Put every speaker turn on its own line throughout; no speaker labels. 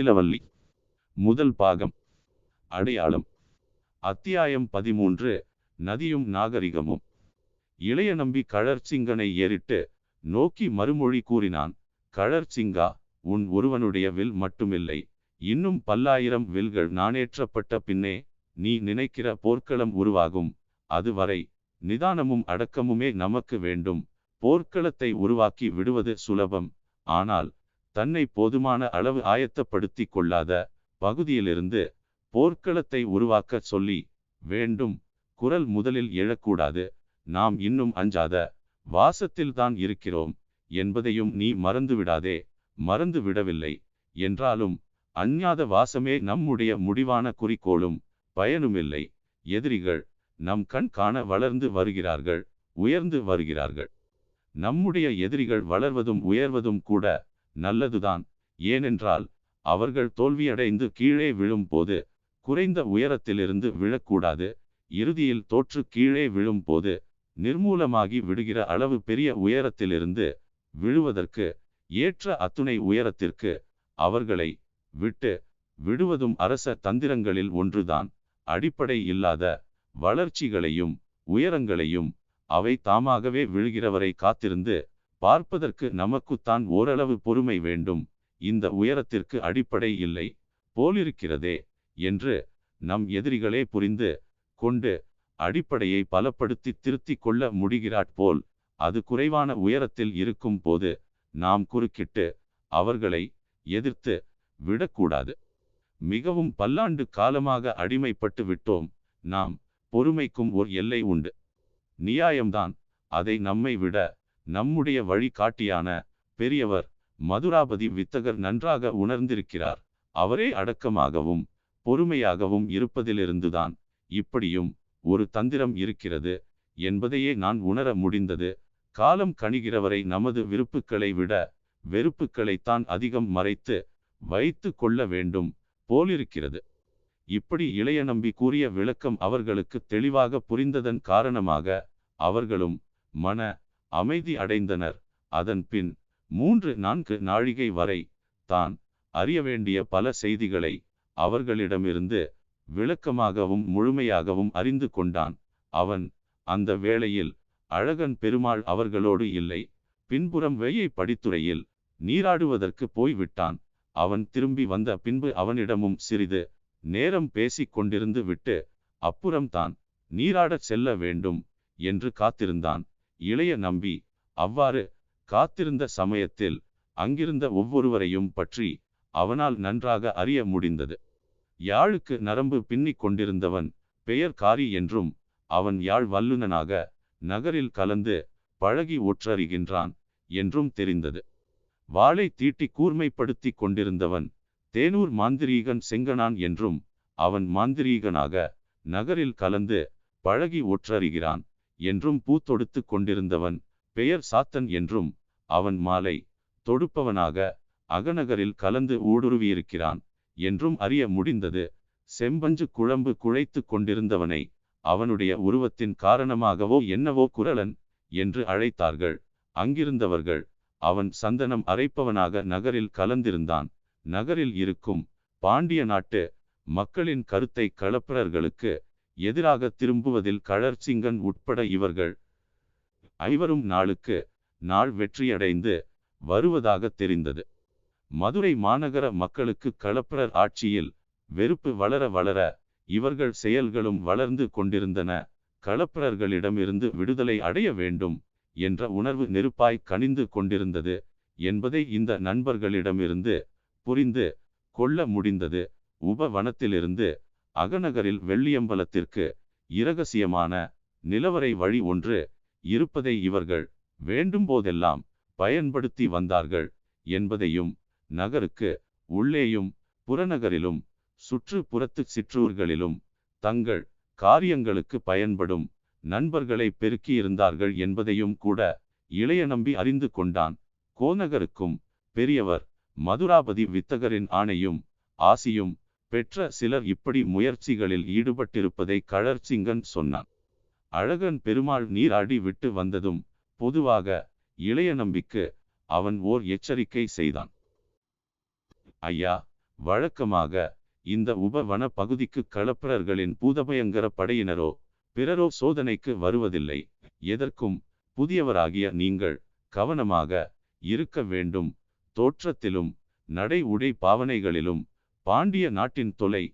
முத்திலவல்லி முதல் பாகம். அடையாளம். அத்தியாயம் பதிமூன்று. நதியும் நாகரிகமும். இளைய நம்பி கழற்சிங்கனை ஏறிட்டு நோக்கி மறுமொழி கூறினான் கழற்சிங்கா உன் ஒருவனுடைய வில் மட்டுமில்லை. இன்னும் பல்லாயிரம் வில்கள் நாணேற்றப்பட்ட பின்னே நீ நினைக்கிற போர்க்களம் உருவாகும். அதுவரை நிதானமும் அடக்கமுமே நமக்கு வேண்டும். போர்க்களத்தை உருவாக்கி விடுவது சுலபம். ஆனால் தன்னை போதுமான அளவு ஆயத்தப்படுத்தி கொள்ளாத பகுதியிலிருந்து போர்க்களத்தை உருவாக்க சொல்லி வேண்டும். குரல் முதலில் எழக்கூடாது. நாம் இன்னும் அஞ்சாத வாசத்தில்தான் இருக்கிறோம் என்பதையும் நீ மறந்துவிடாதே. மறந்து விடவில்லை என்றாலும் அஞ்ஞாத வாசமே நம்முடைய முடிவான குறிக்கோளும். பயனுமில்லை. எதிரிகள் நம் கண் காண வளர்ந்து வருகிறார்கள் உயர்ந்து வருகிறார்கள். நம்முடைய எதிரிகள் வளர்வதும் உயர்வதும் கூட நல்லதுதான். ஏனென்றால் அவர்கள் தோல்வியடைந்து கீழே விழும்போது குறைந்த உயரத்திலிருந்து விழக்கூடாது. இறுதியில் தோற்று கீழே விழும்போது நிர்மூலமாகி விடுகிற அளவு பெரிய உயரத்திலிருந்து விழுவதற்கு ஏற்ற அத்துணை உயரத்திற்கு அவர்களை விட்டு விடுவதும் அரச தந்திரங்களில் ஒன்றுதான். அடிப்படை இல்லாத வளர்ச்சிகளையும் உயரங்களையும் அவை தாமாகவே விழுகிறவரை காத்திருந்து பார்ப்பதற்கு நமக்குத்தான் ஓரளவு பொறுமை வேண்டும். இந்த உயரத்திற்கு அடிப்படை இல்லை. போலிருக்கிறதே என்று நம் எதிரிகளே புரிந்து கொண்டு அடிப்படையை பலப்படுத்தி திருத்திக் கொள்ள முடிகிறாற் போல் அது குறைவான உயரத்தில் இருக்கும் போது நாம் குறுக்கிட்டு அவர்களை எதிர்த்து விடக்கூடாது. மிகவும் பல்லாண்டு காலமாக அடிமைப்பட்டு விட்டோம். நாம் பொறுமைக்கும் ஒரு எல்லை உண்டு. நியாயம்தான். அதை நம்மை விட நம்முடைய வழிகாட்டியான பெரியவர் மதுராபதி வித்தகர் நன்றாக உணர்ந்திருக்கிறார். அவரே அடக்கமாகவும் பொறுமையாகவும் இருப்பதிலிருந்துதான் இப்படியும் ஒரு தந்திரம் இருக்கிறது என்பதையே நான் உணர முடிந்தது. காலம் கணிகிறவரை நமது விருப்புக்களை விட வெறுப்புக்களைத்தான் அதிகம் மறைத்து வைத்து கொள்ள வேண்டும் போலிருக்கிறது. இப்படி இளைய நம்பி கூறிய விளக்கம் அவர்களுக்கு தெளிவாக புரிந்ததன் காரணமாக அவர்களும் மன அமைதி அடைந்தனர். அதன் பின் மூன்று நான்கு நாழிகை வரை தான் அறிய வேண்டிய பல செய்திகளை அவர்களிடமிருந்து விளக்கமாகவும் முழுமையாகவும் அறிந்து கொண்டான். அவன் அந்த வேளையில் அழகன் பெருமாள் அவர்களோடு இல்லை. பின்புறம் வெய்யை படித்துறையில் நீராடுவதற்கு போய்விட்டான் அவன் திரும்பி வந்த பின்பு அவனிடமும் சிறிது நேரம் பேசிக் கொண்டிருந்து விட்டு அப்புறம்தான் நீராடச் செல்ல வேண்டும் என்று காத்திருந்தான். இளைய நம்பி அவ்வாறு காத்திருந்த சமயத்தில் அங்கிருந்த ஒவ்வொருவரையும் பற்றி அவனால் நன்றாக அறிய முடிந்தது. யாழுக்கு நரம்பு பின்னிக் கொண்டிருந்தவன் பெயர் காரி என்றும் அவன் யாழ் வல்லுனனாக நகரில் கலந்து பழகி ஒற்றறிகின்றான் என்றும் தெரிந்தது. வாளை தீட்டி கூர்மைப்படுத்தி கொண்டிருந்தவன் தேனூர் மாந்திரீகன் செங்கனான் என்றும் அவன் மாந்திரீகனாக நகரில் கலந்து பழகி ஒற்றறிகிறான். என்றும் பூ தொடுத்து கொண்டிருந்தவன் பெயர் சாத்தன் என்றும் அவன் மாலை தொடுப்பவனாக அகநகரில் கலந்து ஊடுருவியிருக்கிறான் என்றும் அறிய முடிந்தது. செம்பஞ்சு குழம்பு குழைத்து கொண்டிருந்தவனை அவனுடைய உருவத்தின் காரணமாகவோ என்னவோ குரலன் என்று அழைத்தார்கள். அங்கிருந்தவர்கள் அவன் சந்தனம் அரைப்பவனாக நகரில் கலந்திருந்தான். நகரில் இருக்கும் பாண்டிய நாட்டு மக்களின் கருத்தை களப்பிரர்களுக்கு எதிராக திரும்புவதில் கழற்சிங்கன் உட்பட இவர்கள் ஐவரும் நாளுக்கு நாள் வெற்றியடைந்து வருவதாக தெரிந்தது. மதுரை மாநகர மக்களுக்கு களப்பிரர் ஆட்சியில் வெறுப்பு வளர வளர இவர்கள் செயல்களும் வளர்ந்து கொண்டிருந்தன. களப்பிரர்களிடமிருந்து விடுதலை அடைய வேண்டும் என்ற உணர்வு நெருப்பாய் கனிந்து கொண்டிருந்தது என்பதை இந்த நண்பர்களிடமிருந்து புரிந்து கொள்ள முடிந்தது. உபவனத்திலிருந்து அகநகரில் வெள்ளியம்பலத்திற்கு இரகசியமான நிலவரை வழி ஒன்று இருப்பதை இவர்கள் வேண்டும்போதெல்லாம் பயன்படுத்தி வந்தார்கள் என்பதையும் நகருக்கு உள்ளேயும் புறநகரிலும் சுற்றுப்புறத்து சிற்றூர்களிலும் தங்கள் காரியங்களுக்கு பயன்படும் நண்பர்களை பெருக்கியிருந்தார்கள் என்பதையும் கூட இளைய நம்பி அறிந்து கொண்டான். கோநகருக்கும் பெரியவர் மதுராபதி வித்தகரின் ஆணையும் ஆசியும் பெற்ற சிலர் இப்படி முயற்சிகளில் ஈடுபட்டிருப்பதை கழற்சிங்கன் சொன்னான். அழகன் பெருமாள் நீராடி விட்டு வந்ததும் பொதுவாக இளைய நம்பிக்கு அவன் ஓர் எச்சரிக்கை செய்தான். ஐயா வழக்கமாக இந்த உபவன பகுதிக்கு களப்பிரர்களின் பூதபயங்கர படையினரோ பிறரோ சோதனைக்கு வருவதில்லை. எதற்கும் புதியவராகிய நீங்கள் கவனமாக இருக்க வேண்டும். தோற்றத்திலும் நடை உடை பாவனைகளிலும் பாண்டிய நாட்டின் தொலை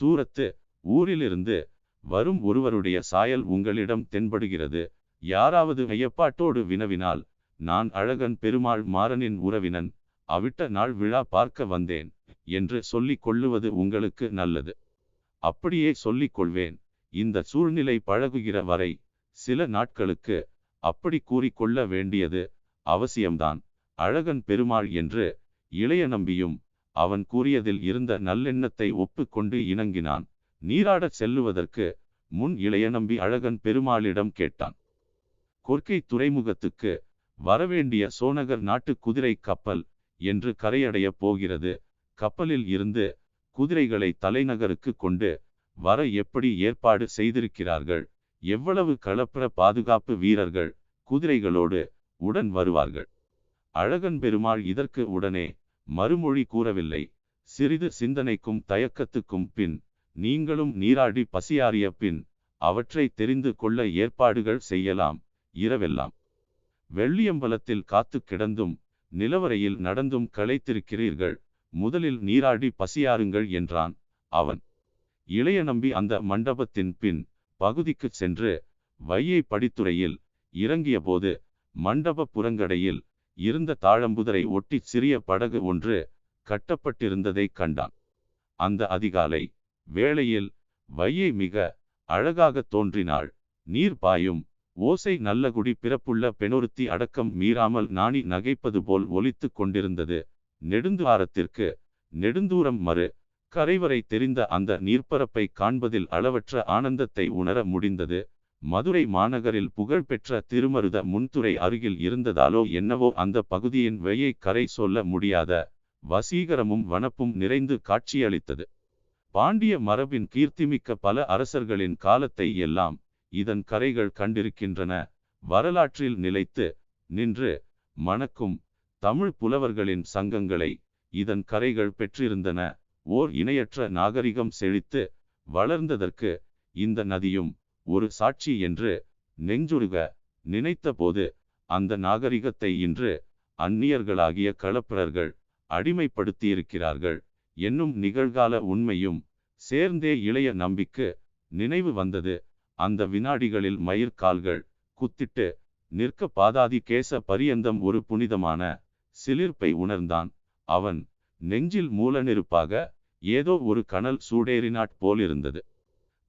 தூரத்து ஊரிலிருந்து வரும் ஒருவருடைய சாயல் உங்களிடம் தென்படுகிறது. யாராவது ஐயப்பாட்டோடு வினவினால் நான் அழகன் பெருமாள் மாறனின் உறவினன் அவிட்ட நாள் விழா பார்க்க வந்தேன் என்று சொல்லிக் கொள்ளுவது உங்களுக்கு நல்லது. அப்படியே சொல்லிக் கொள்வேன். இந்த சூழ்நிலை பழகுகிற வரை சில நாட்களுக்கு அப்படி கூறிக்கொள்ள வேண்டியது அவசியம்தான். அழகன் பெருமாள் என்று இளைய நம்பியும் அவன் கூறியதில் இருந்த நல்லெண்ணத்தை ஒப்புக்கொண்டு இணங்கினான். நீராடச் செல்லுவதற்கு முன் இளைய நம்பி அழகன் பெருமாளிடம் கேட்டான். கொர்க்கை துறைமுகத்துக்கு வரவேண்டிய சோனகர் நாட்டு குதிரை கப்பல் என்று கரையடையப் போகிறது. கப்பலில் இருந்து குதிரைகளை தலைநகருக்கு கொண்டு வர எப்படி ஏற்பாடு செய்திருக்கிறார்கள்? எவ்வளவு களப்புற பாதுகாப்பு வீரர்கள் குதிரைகளோடு உடன் வருவார்கள்? அழகன் பெருமாள் இதற்கு உடனே மறுமொழி கூறவில்லை. சிறிது சிந்தனைக்கும் தயக்கத்துக்கும் பின் நீங்களும் நீராடி பசியாறிய பின் அவற்றை தெரிந்து கொள்ள ஏற்பாடுகள் செய்யலாம். இரவெல்லாம். வெள்ளியம்பலத்தில் காத்து கிடந்தும் நிலவரையில் நடந்தும் களைத்திருக்கிறீர்கள். முதலில் நீராடி பசியாருங்கள் என்றான் அவன். இளைய நம்பி அந்த மண்டபத்தின் பின் பகுதிக்குச் சென்று வையை படித்துறையில் இறங்கியபோது மண்டப புறங்கடையில் இருந்த தாழம்புதரை ஒட்டி சிறிய படகு ஒன்று கட்டப்பட்டிருந்ததைக் கண்டான். அந்த அதிகாலை வேளையில் வையை மிக அழகாக தோன்றினாள். நீர் பாயும் ஓசை நல்லகுடி பிறப்புள்ள பெணொருத்தி அடக்கம் மீறாமல் நாணி நகைப்பது போல் ஒலித்து கொண்டிருந்தது. நெடுந்துவாரத்திற்கு நெடுந்தூரம் மறு கரைவரை தெரிந்த அந்த நீர்ப்பரப்பை காண்பதில் அளவற்ற ஆனந்தத்தை உணர முடிந்தது. மதுரை மாநகரில் புகழ்பெற்ற திருமருத முன்துறை அருகில் இருந்ததாலோ என்னவோ அந்த பகுதியின் வெயை கரை சொல்ல முடியாத வசீகரமும் வனப்பும் நிறைந்து காட்சியளித்தது. பாண்டிய மரபின் கீர்த்திமிக்க பல அரசர்களின் காலத்தை எல்லாம் இதன் கரைகள் கண்டிருக்கின்றன. வரலாற்றில் நிலைத்து நின்று மணக்கும் தமிழ் புலவர்களின் சங்கங்களை இதன் கரைகள் பெற்றிருந்தன. ஓர் இணையற்ற நாகரிகம் செழித்து வளர்ந்ததற்கு இந்த நதியும் ஒரு சாட்சி என்று நெஞ்சுருக. நினைத்தபோது அந்த நாகரிகத்தை இன்று அந்நியர்களாகிய களப்பிரர்கள் அடிமைப்படுத்தியிருக்கிறார்கள். என்னும் நிகழ்கால உண்மையும் சேர்ந்தே இளைய நம்பிக்கு நினைவு வந்தது. அந்த வினாடிகளில் மயிர்கால்கள் குத்திட்டு நிற்க பாதாதி கேச பரியந்தம் ஒரு புனிதமான சிலிர்ப்பை உணர்ந்தான். அவன் நெஞ்சில் மூலநெருப்பாக ஏதோ ஒரு கனல் சூடேறினாற் போலிருந்தது.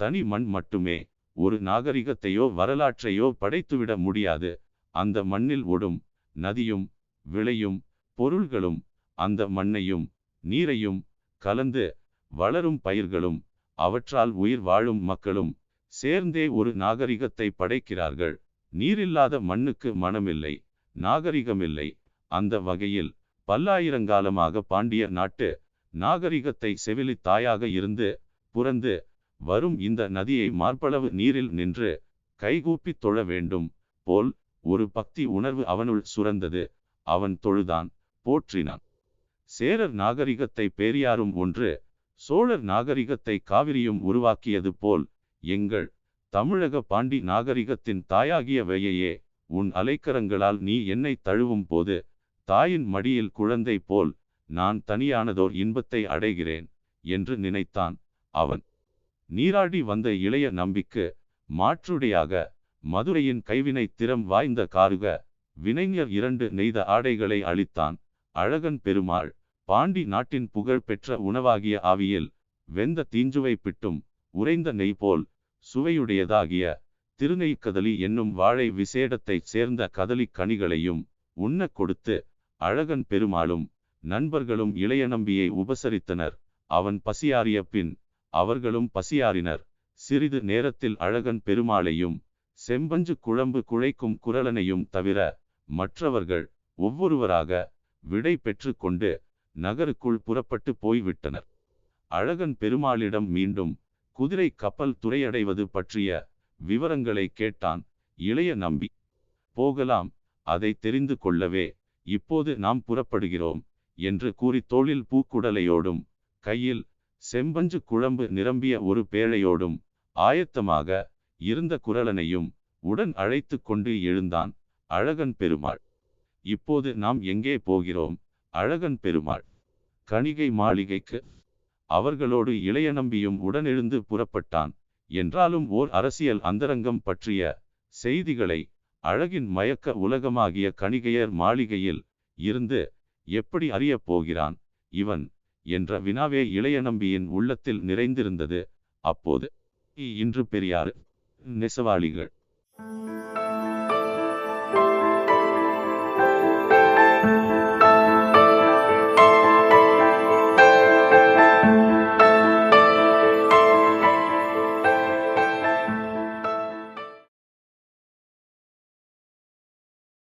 தனி மண் மட்டுமே ஒரு நாகரிகத்தையோ வரலாற்றையோ படைத்துவிட முடியாது. அந்த மண்ணில் ஓடும் நதியும் விளையும் பொருள்களும் அந்த மண்ணையும் நீரையும் கலந்து வளரும் பயிர்களும் அவற்றால் உயிர் வாழும் மக்களும் சேர்ந்தே ஒரு நாகரிகத்தை படைக்கிறார்கள். நீரில்லாத மண்ணுக்கு மனமில்லை நாகரிகமில்லை. அந்த வகையில் பல்லாயிரங்காலமாக பாண்டிய நாட்டு நாகரிகத்தை செவிலி தாயாக இருந்து புறந்து வரும் இந்த நதியை மார்பளவு நீரில் நின்று கைகூப்பித் தொழ வேண்டும். போல் ஒரு பக்தி உணர்வு அவனுள் சுரந்தது. அவன் தொழுதான் போற்றினான். சேரர் நாகரிகத்தை பேரியாரும் ஒன்று சோழர் நாகரிகத்தை காவிரியும் உருவாக்கியது போல் எங்கள் தமிழக பாண்டி நாகரிகத்தின் தாயாகிய வையையே உன் அலைக்கரங்களால் நீ என்னை தழுவும் போது தாயின் மடியில் குழந்தை போல் நான் தனியானதோர் இன்பத்தை அடைகிறேன் என்று நினைத்தான் அவன். நீராடி வந்த இளைய நம்பிக்கு மாற்றுடையாக. மதுரையின் கைவினை திறம் வாய்ந்த காருக வினைஞர் இரண்டு நெய்த ஆடைகளை அளித்தான் அழகன் பெருமாள் பாண்டி நாட்டின் புகழ் பெற்ற உணவாகிய ஆவியில் வெந்த தீஞ்சுவை பிட்டும் உறைந்த நெய் போல் சுவையுடையதாகிய திருநெய்க்கதலி என்னும் வாழை விசேடத்தைச் சேர்ந்த கதலி கனிகளையும் உண்ண கொடுத்து அழகன் பெருமாளும் நண்பர்களும் இளைய நம்பியை உபசரித்தனர். அவன் பசியாறிய பின் அவர்களும் பசியாறினர். சிறிது நேரத்தில் அழகன் பெருமாளையும் செம்பஞ்சு குழம்பு குழைக்கும் குரலனையும் தவிர மற்றவர்கள் ஒவ்வொருவராக விடை பெற்று கொண்டு நகருக்குள் புறப்பட்டு போய்விட்டனர். அழகன் பெருமாளிடம் மீண்டும் குதிரை கப்பல் துறையடைவது பற்றிய விவரங்களை கேட்டான் இளைய நம்பி. போகலாம் அதை தெரிந்து கொள்ளவே இப்போது நாம் புறப்படுகிறோம் என்று கூறி தோளில் பூக்குடலையோடும் கையில் செம்பஞ்சு குழம்பு நிரம்பிய ஒரு பேழையோடும் ஆயத்தமாக இருந்த குரலனையும் உடன் அழைத்து கொண்டு எழுந்தான் அழகன் பெருமாள். இப்போது நாம் எங்கே போகிறோம்? அழகன் பெருமாள். கணிகை மாளிகைக்கு. அவர்களோடு இளைய நம்பியும் உடனெழுந்து புறப்பட்டான். என்றாலும் ஓர் அரசியல் அந்தரங்கம் பற்றிய செய்திகளை அழகின் மயக்க உலகமாகிய கணிகையர் மாளிகையில் இருந்து எப்படி அறியப் போகிறான்? இவன் என்ற வினாவே இளைய நம்பியின் உள்ளத்தில் நிறைந்திருந்தது. அப்போது இன்று பெரியாறு நெசவாளிகள்